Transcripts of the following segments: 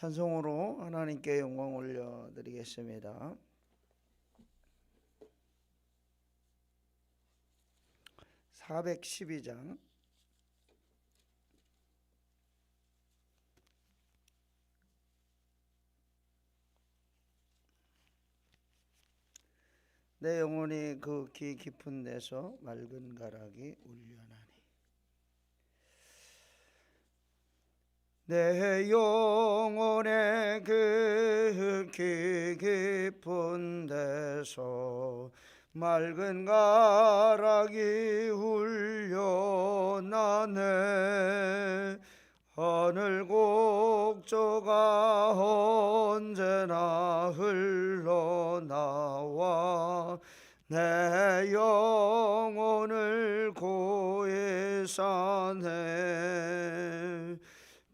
찬송으로 하나님께 영광 올려드리겠습니다. 412장 내 영혼이 그기 깊은 데서 맑은 가락이 울려나니 내 영혼의 그기 깊은 데서 맑은 가락이 울려나네. 하늘 곡조가 언제나 흘러나와 내 영혼을 고해 사네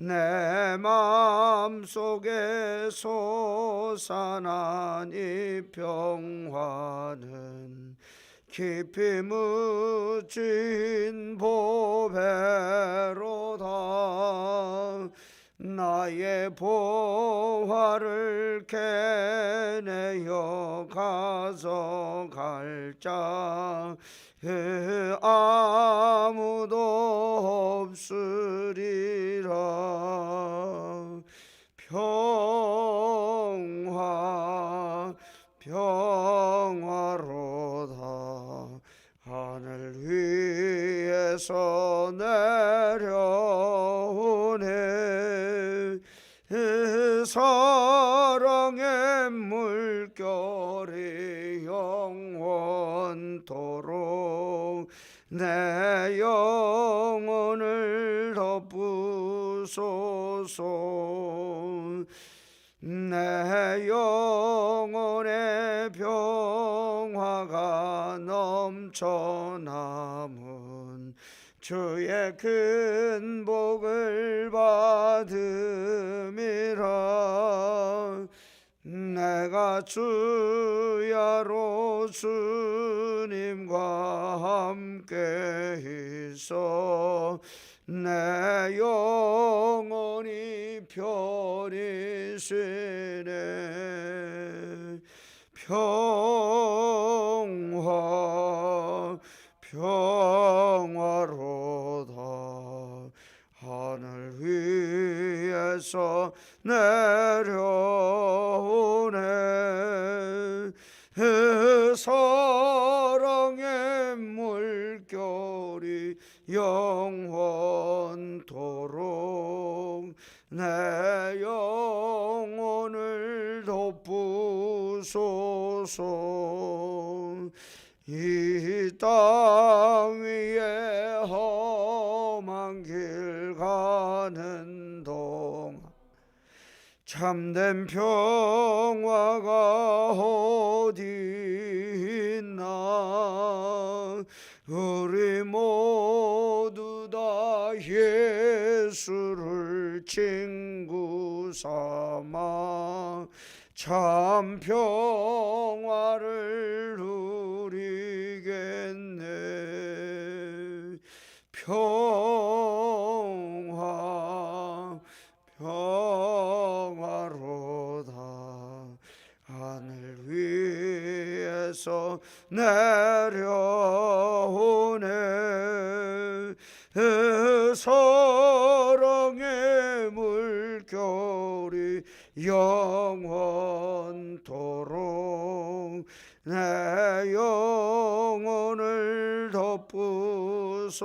내 마음속에 솟아난 이 평화는 깊이 묻힌 보배로다. 나의 보화를 캐내어 가져갈 자 아무도 없으리라. 평화 평화로다 하늘 위에서 내려오네. 그 사랑의 물결이 영원토록 내 영혼을 덮으소서. 내 영혼의 평화가 넘쳐남은 주의 큰 복을 받음이라 내가 주야로 주님과 함께 있어 내 영혼이 편히 쉬네. 평화 평화로다. 하늘 위에서 내려오 네그 사랑의 물결이 영원토록 내 영혼을 덮으소서. 이 땅 참된 평화가 어디 있나? 우리 모두 다 예수를 친구 삼아 참 평화를 위에서 내려오네. 사랑의 물결이 영원토록 내 영혼을 덮으소서.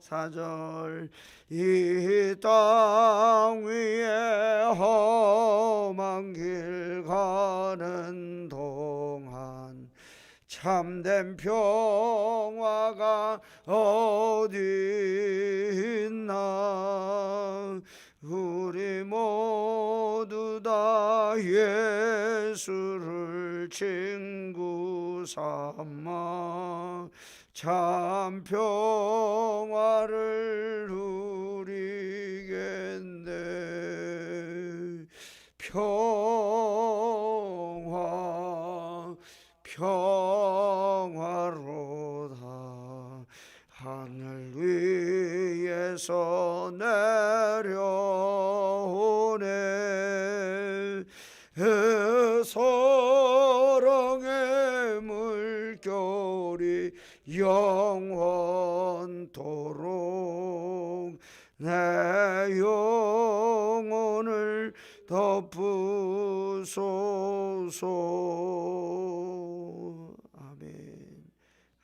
사절. 이 땅 위에 험한 길 가는 참된 평화가 어디 있나? 우리 모두 다 예수를 친구 삼아 참 평화를 위에서 내려오네. 사랑의 물결이 영원토록 내 영혼을 덮으소서. 아멘.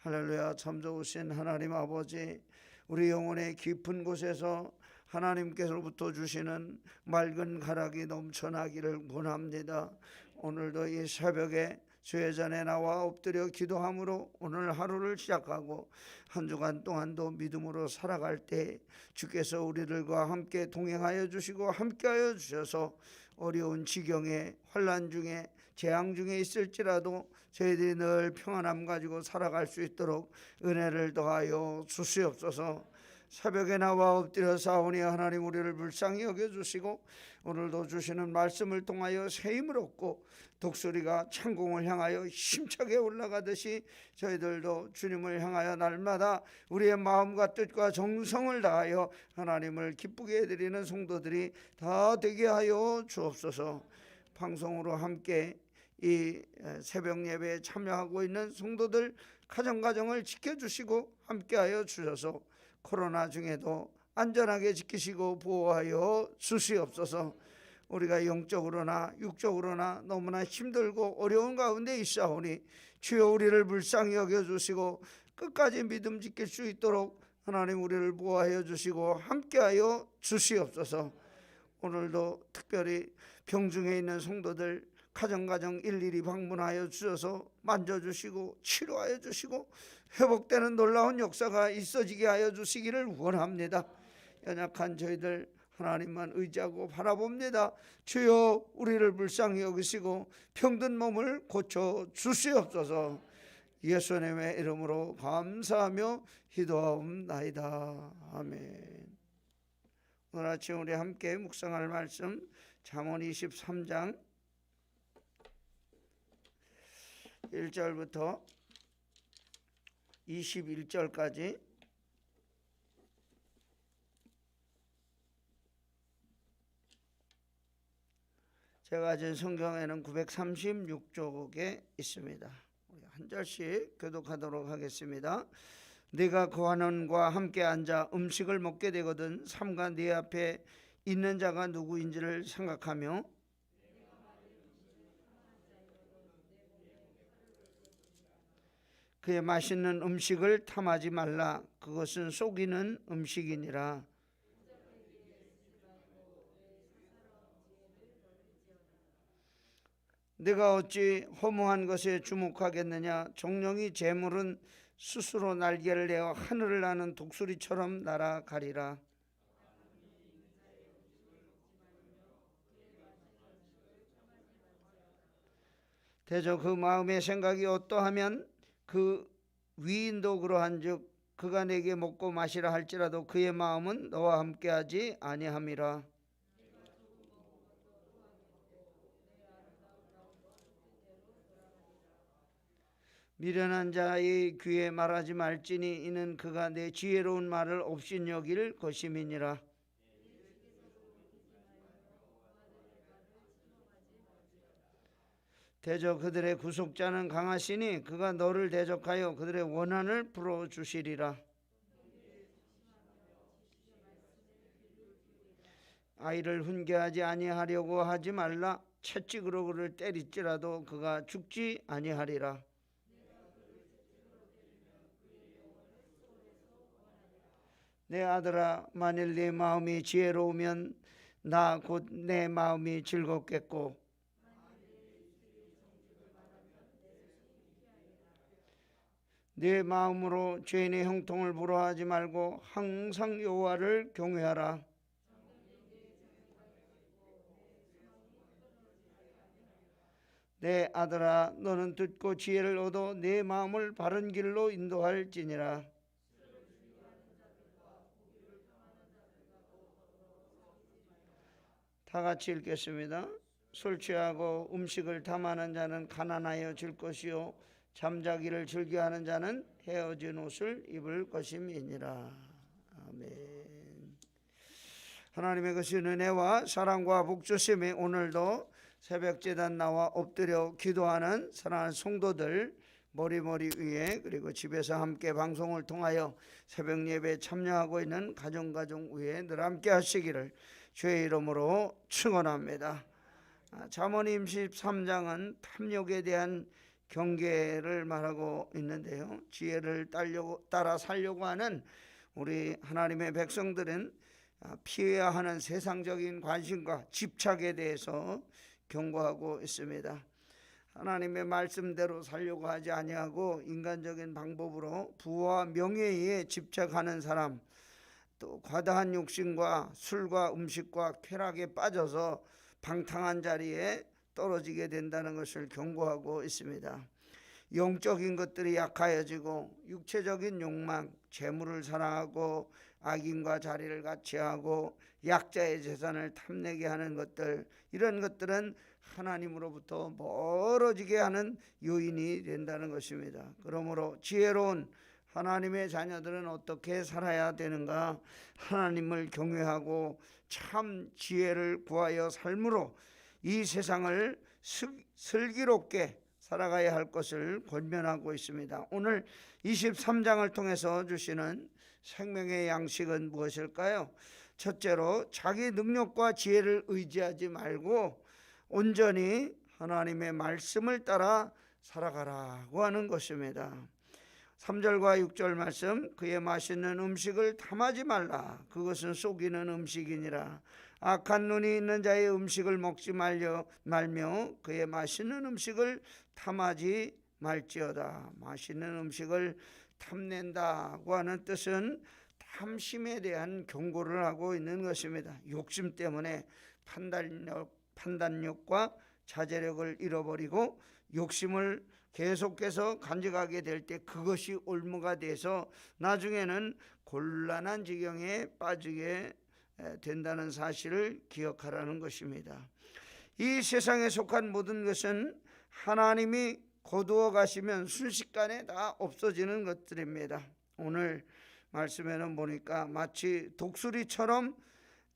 할렐루야. 참 좋으신 하나님 아버지 우리 영혼의 깊은 곳에서 하나님께서부터 주시는 맑은 가락이 넘쳐나기를 원합니다. 오늘도 이 새벽에 주의 전에 나와 엎드려 기도함으로 오늘 하루를 시작하고 한 주간 동안도 믿음으로 살아갈 때 주께서 우리들과 함께 동행하여 주시고 함께하여 주셔서 어려운 지경에 환란 중에 재앙 중에 있을지라도 저희들이 늘 평안함 가지고 살아갈 수 있도록 은혜를 더하여 주시옵소서. 새벽에 나와 엎드려 사오니 하나님 우리를 불쌍히 여겨 주시고 오늘도 주시는 말씀을 통하여 새 힘을 얻고 독수리가 창공을 향하여 힘차게 올라가듯이 저희들도 주님을 향하여 날마다 우리의 마음과 뜻과 정성을 다하여 하나님을 기쁘게 해드리는 성도들이 다 되게 하여 주옵소서. 방송으로 함께 이 새벽 예배에 참여하고 있는 성도들 가정 가정을 지켜주시고 함께하여 주셔서 코로나 중에도 안전하게 지키시고 보호하여 주시옵소서. 우리가 영적으로나 육적으로나 너무나 힘들고 어려운 가운데 있사오니 주여 우리를 불쌍히 여겨 주시고 끝까지 믿음 지킬 수 있도록 하나님 우리를 보호하여 주시고 함께하여 주시옵소서. 오늘도 특별히 병중에 있는 성도들 가정가정 일일이 방문하여 주셔서 만져주시고 치료하여 주시고 회복되는 놀라운 역사가 있어지게 하여 주시기를 원합니다. 연약한 저희들 하나님만 의지하고 바라봅니다. 주여 우리를 불쌍히 여기시고 병든 몸을 고쳐 주시옵소서. 예수님의 이름으로 감사하며 기도하옵나이다. 아멘. 오늘 아침 우리 함께 묵상할 말씀 잠언 23장 1절부터 21절까지 제가 가진 성경에는 936쪽에 있습니다. 한 절씩 교독하도록 하겠습니다. 네가 거하는과 함께 앉아 음식을 먹게 되거든 삼가 네 앞에 있는 자가 누구인지를 생각하며 그의 맛있는 음식을 탐하지 말라. 그것은 속이는 음식이니라. 내가 어찌 허무한 것에 주목하겠느냐? 정령이 재물은 스스로 날개를 내어 하늘을 나는 독수리처럼 날아가리라. 대저 그 마음의 생각이 어떠하면 그 위인도 그러한즉 그가 내게 먹고 마시라 할지라도 그의 마음은 너와 함께하지 아니함이라. 미련한 자의 귀에 말하지 말지니 이는 그가 내 지혜로운 말을 없신여길 것임이니라. 대저 그들의 구속자는 강하시니 그가 너를 대적하여 그들의 원한을 풀어 주시리라. 아이를 훈계하지 아니하려고 하지 말라. 채찍으로 그를 때릴지라도 그가 죽지 아니하리라. 내 아들아 만일 네 마음이 지혜로우면 나 곧 내 마음이 즐겁겠고 네 마음으로 죄인의 형통을 부러워하지 말고 항상 여호와를 경외하라 내 아들아 너는 듣고 지혜를 얻어 내 마음을 바른 길로 인도할지니라 다 같이 읽겠습니다. 술 취하고 음식을 탐하는 자는 가난하여 질 것이요 잠자기를 즐겨하는 자는 헤어진 옷을 입을 것임이니라. 아멘. 하나님의 것인 은혜와 사랑과 복주심이 오늘도 새벽 제단 나와 엎드려 기도하는 사랑하는 성도들 머리머리 위에 그리고 집에서 함께 방송을 통하여 새벽 예배에 참여하고 있는 가정가정 위에 늘 함께 하시기를 주의 이름으로 축원합니다. 아, 잠언임 13장은 탐욕에 대한 경계를 말하고 있는데요. 지혜를 따려고, 따라 살려고 하는 우리 하나님의 백성들은 아, 피해야 하는 세상적인 관심과 집착에 대해서 경고하고 있습니다. 하나님의 말씀대로 살려고 하지 아니하고 인간적인 방법으로 부와 명예에 집착하는 사람 또 과다한 욕심과 술과 음식과 쾌락에 빠져서 방탕한 자리에 떨어지게 된다는 것을 경고하고 있습니다. 영적인 것들이 약하여지고 육체적인 욕망, 재물을 사랑하고 악인과 자리를 같이 하고 약자의 재산을 탐내게 하는 것들 이런 것들은 하나님으로부터 멀어지게 하는 요인이 된다는 것입니다. 그러므로 지혜로운 하나님의 자녀들은 어떻게 살아야 되는가? 하나님을 경외하고 참 지혜를 구하여 삶으로 이 세상을 슬기롭게 살아가야 할 것을 권면하고 있습니다. 오늘 23장을 통해서 주시는 생명의 양식은 무엇일까요? 첫째로 자기 능력과 지혜를 의지하지 말고 온전히 하나님의 말씀을 따라 살아가라고 하는 것입니다. 3절과 6절 말씀 그의 맛있는 음식을 탐하지 말라 그것은 속이는 음식이니라 악한 눈이 있는 자의 음식을 먹지 말려 말며 그의 맛있는 음식을 탐하지 말지어다. 맛있는 음식을 탐낸다고 하는 뜻은 탐심에 대한 경고를 하고 있는 것입니다. 욕심 때문에 판단력, 판단력과 자제력을 잃어버리고 욕심을 계속해서 간직하게 될 때 그것이 올무가 돼서 나중에는 곤란한 지경에 빠지게 된다는 사실을 기억하라는 것입니다. 이 세상에 속한 모든 것은 하나님이 거두어 가시면 순식간에 다 없어지는 것들입니다. 오늘 말씀에는 보니까 마치 독수리처럼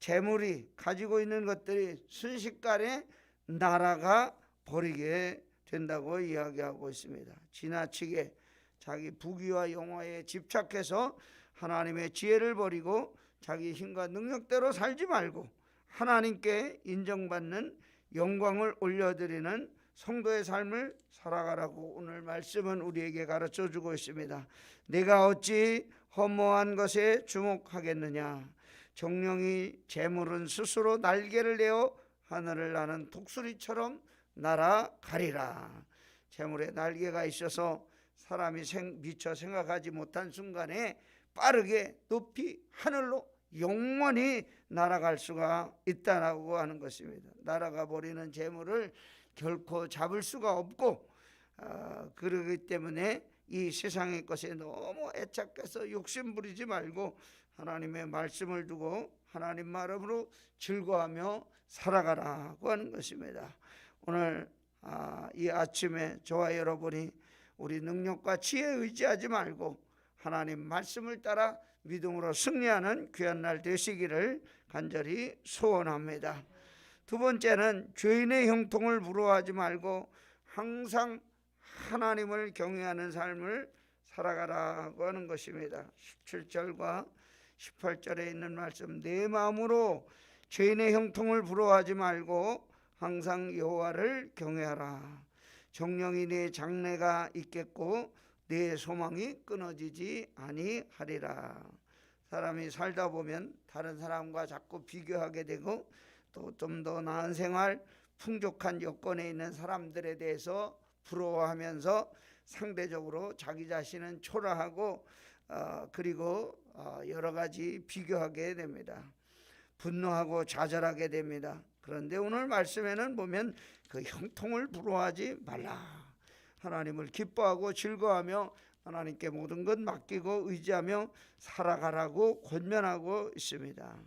재물이 가지고 있는 것들이 순식간에 날아가 버리게 된다고 이야기하고 있습니다. 지나치게 자기 부귀와 영화에 집착해서 하나님의 지혜를 버리고 자기 힘과 능력대로 살지 말고 하나님께 인정받는 영광을 올려드리는 성도의 삶을 살아가라고 오늘 말씀은 우리에게 가르쳐 주고 있습니다. 내가 어찌 허무한 것에 주목하겠느냐? 정령이 재물은 스스로 날개를 내어 하늘을 나는 독수리처럼 날아가리라. 재물에 날개가 있어서 사람이 생, 미처 생각하지 못한 순간에 빠르게 높이 하늘로 영원히 날아갈 수가 있다라고 하는 것입니다. 날아가 버리는 재물을 결코 잡을 수가 없고 어, 그러기 때문에 이 세상의 것에 너무 애착해서 욕심 부리지 말고 하나님의 말씀을 두고 하나님 말음으로 즐거하며 살아가라고 하는 것입니다. 오늘 아, 이 아침에 저와 여러분이 우리 능력과 지혜에 의지하지 말고 하나님 말씀을 따라 믿음으로 승리하는 귀한 날 되시기를 간절히 소원합니다. 두 번째는 죄인의 형통을 부러워하지 말고 항상 하나님을 경외하는 삶을 살아가라고 하는 것입니다. 17절과 18절에 있는 말씀 내 마음으로 죄인의 형통을 부러워하지 말고 항상 여호와를 경외하라. 정령이 내 장래가 있겠고 내 소망이 끊어지지 아니하리라. 사람이 살다 보면 다른 사람과 자꾸 비교하게 되고 또 좀 더 나은 생활, 풍족한 여건에 있는 사람들에 대해서 부러워하면서 상대적으로 자기 자신은 초라하고 어, 그리고 어, 여러 가지 비교하게 됩니다. 분노하고 좌절하게 됩니다. 그런데 오늘 말씀에는 보면 그 형통을 부러워하지 말라. 하나님을 기뻐하고 즐거워하며 하나님께 모든 것 맡기고 의지하며 살아가라고 권면하고 있습니다.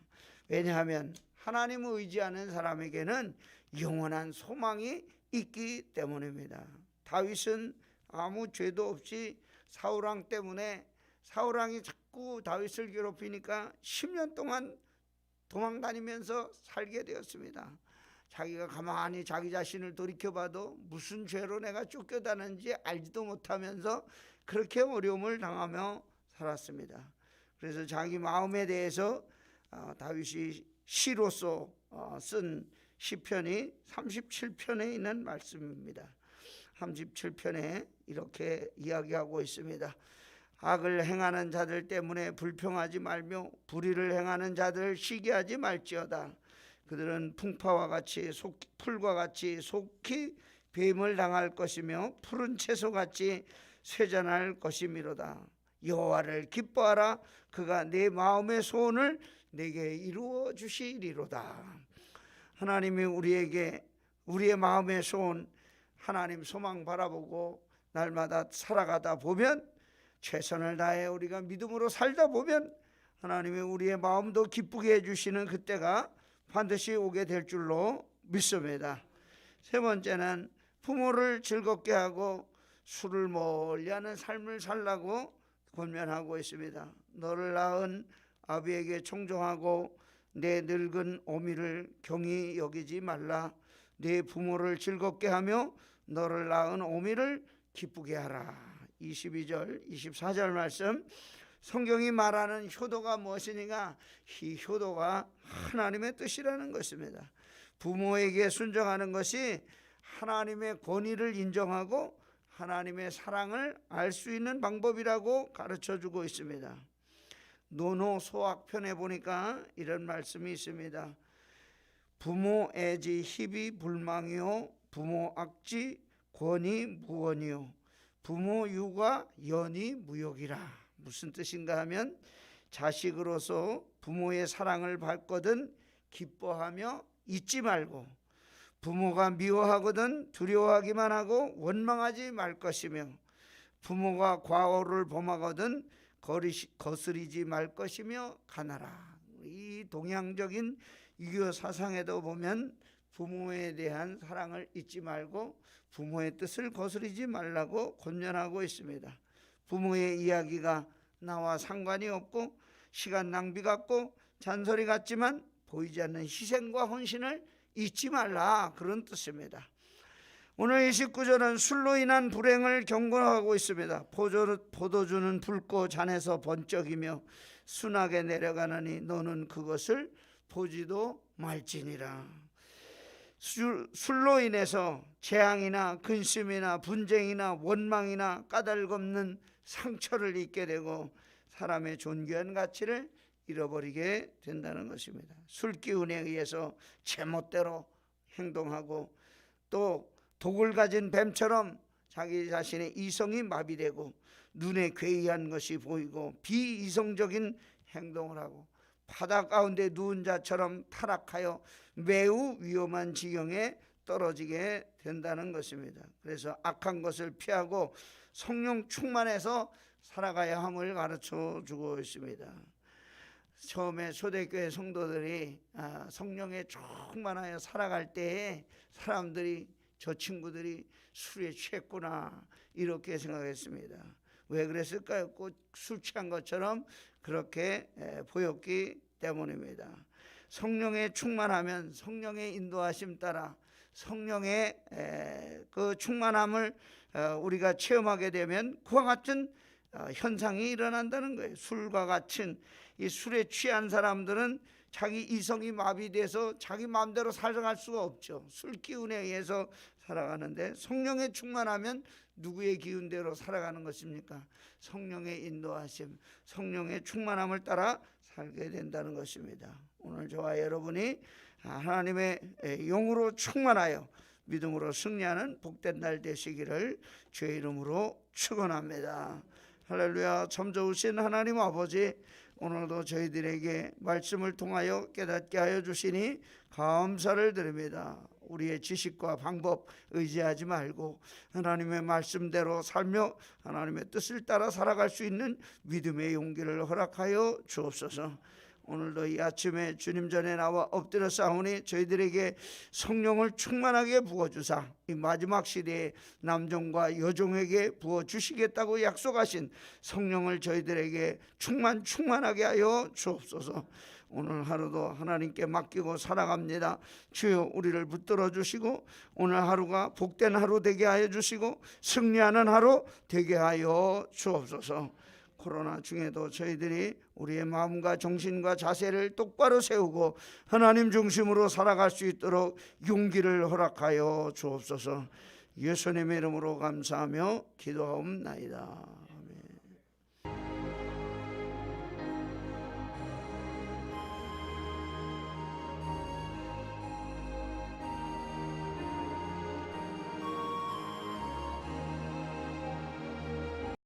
왜냐하면 하나님을 의지하는 사람에게는 영원한 소망이 있기 때문입니다. 다윗은 아무 죄도 없이 사울왕 때문에 사울왕이 자꾸 다윗을 괴롭히니까 10년 동안 도망 다니면서 살게 되었습니다. 자기가 가만히 자기 자신을 돌이켜봐도 무슨 죄로 내가 쫓겨다는지 알지도 못하면서 그렇게 어려움을 당하며 살았습니다. 그래서 자기 마음에 대해서 어, 다윗이 시로서 어, 쓴 시편이 37편에 있는 말씀입니다. 37편에 이렇게 이야기하고 있습니다. 악을 행하는 자들 때문에 불평하지 말며 불의를 행하는 자들 시기하지 말지어다. 그들은 풍파와 같이 속, 풀과 같이 속히 뱀을 당할 것이며 푸른 채소 같이 쇠잔할 것이미로다. 여호와를 기뻐하라. 그가 내 마음의 소원을 내게 이루어 주시리로다. 하나님이 우리에게 우리의 마음의 소원 하나님 소망 바라보고 날마다 살아가다 보면 최선을 다해 우리가 믿음으로 살다 보면 하나님이 우리의 마음도 기쁘게 해 주시는 그때가 반드시 오게 될 줄로 믿습니다. 세 번째는 부모를 즐겁게 하고 술을 멀리 하는 삶을 살라고 권면하고 있습니다. 너를 낳은 아비에게 청종하고 내 늙은 어미를 경히 여기지 말라. 내 부모를 즐겁게 하며 너를 낳은 어미를 기쁘게 하라. 22절, 24절 말씀. 성경이 말하는 효도가 무엇이니까 이 효도가 하나님의 뜻이라는 것입니다. 부모에게 순종하는 것이 하나님의 권위를 인정하고 하나님의 사랑을 알 수 있는 방법이라고 가르쳐 주고 있습니다. 노노 소학편에 보니까 이런 말씀이 있습니다. 부모 애지 희비 불망이요 부모 악지 권이 무언이요 부모 육아 연이 무역이라 무슨 뜻인가 하면 자식으로서 부모의 사랑을 받거든 기뻐하며 잊지 말고 부모가 미워하거든 두려워하기만 하고 원망하지 말 것이며 부모가 과오를 범하거든 거스리지 말 것이며 가나라. 이 동양적인 유교 사상에도 보면 부모에 대한 사랑을 잊지 말고 부모의 뜻을 거스리지 말라고 권면하고 있습니다. 부모의 이야기가 나와 상관이 없고 시간 낭비 같고 잔소리 같지만 보이지 않는 희생과 헌신을 잊지 말라 그런 뜻입니다. 오늘 29절은 술로 인한 불행을 경고하고 있습니다. 포도주는 붉고 잔에서 번쩍이며 순하게 내려가느니 너는 그것을 보지도 말지니라. 술, 술로 인해서 재앙이나 근심이나 분쟁이나 원망이나 까닭 없는 상처를 입게 되고 사람의 존귀한 가치를 잃어버리게 된다는 것입니다. 술 기운에 의해서 제멋대로 행동하고 또 독을 가진 뱀처럼 자기 자신의 이성이 마비되고 눈에 괴이한 것이 보이고 비이성적인 행동을 하고 바다 가운데 누운 자처럼 타락하여 매우 위험한 지경에 떨어지게 된다는 것입니다. 그래서 악한 것을 피하고 성령 충만해서 살아가야 함을 가르쳐 주고 있습니다. 처음에 초대교회 성도들이 아, 성령에 충만하여 살아갈 때에 사람들이 저 친구들이 술에 취했구나 이렇게 생각했습니다. 왜 그랬을까요? 꼭술 취한 것처럼 그렇게 에, 보였기 때문입니다. 성령의 충만하면 성령의 인도하심 따라 성령의 에, 그 충만함을 어, 우리가 체험하게 되면 그와 같은 어, 현상이 일어난다는 거예요. 술과 같은 이 술에 취한 사람들은 자기 이성이 마비돼서 자기 마음대로 살아갈 수가 없죠. 술 기운에 의해서 살아가는데 성령의 충만하면 누구의 기운대로 살아가는 것입니까? 성령의 인도하심, 성령의 충만함을 따라 살게 된다는 것입니다. 오늘 저와 여러분이 하나님의 용으로 충만하여 믿음으로 승리하는 복된 날 되시기를 주의 이름으로 축원합니다. 할렐루야. 참 좋으신 하나님 아버지 오늘도 저희들에게 말씀을 통하여 깨닫게 하여 주시니 감사를 드립니다. 우리의 지식과 방법 의지하지 말고 하나님의 말씀대로 살며 하나님의 뜻을 따라 살아갈 수 있는 믿음의 용기를 허락하여 주옵소서. 오늘도 이 아침에 주님 전에 나와 엎드려 싸우니 저희들에게 성령을 충만하게 부어주사 이 마지막 시대에 남종과 여종에게 부어주시겠다고 약속하신 성령을 저희들에게 충만 충만하게 하여 주옵소서. 오늘 하루도 하나님께 맡기고 살아갑니다. 주여 우리를 붙들어 주시고 오늘 하루가 복된 하루 되게 하여 주시고 승리하는 하루 되게 하여 주옵소서 코로나 중에도 저희들이 우리의 마음과 정신과 자세를 똑바로 세우고 하나님 중심으로 살아갈 수 있도록 용기를 허락하여 주옵소서. 예수님의 이름으로 감사하며 기도하옵나이다.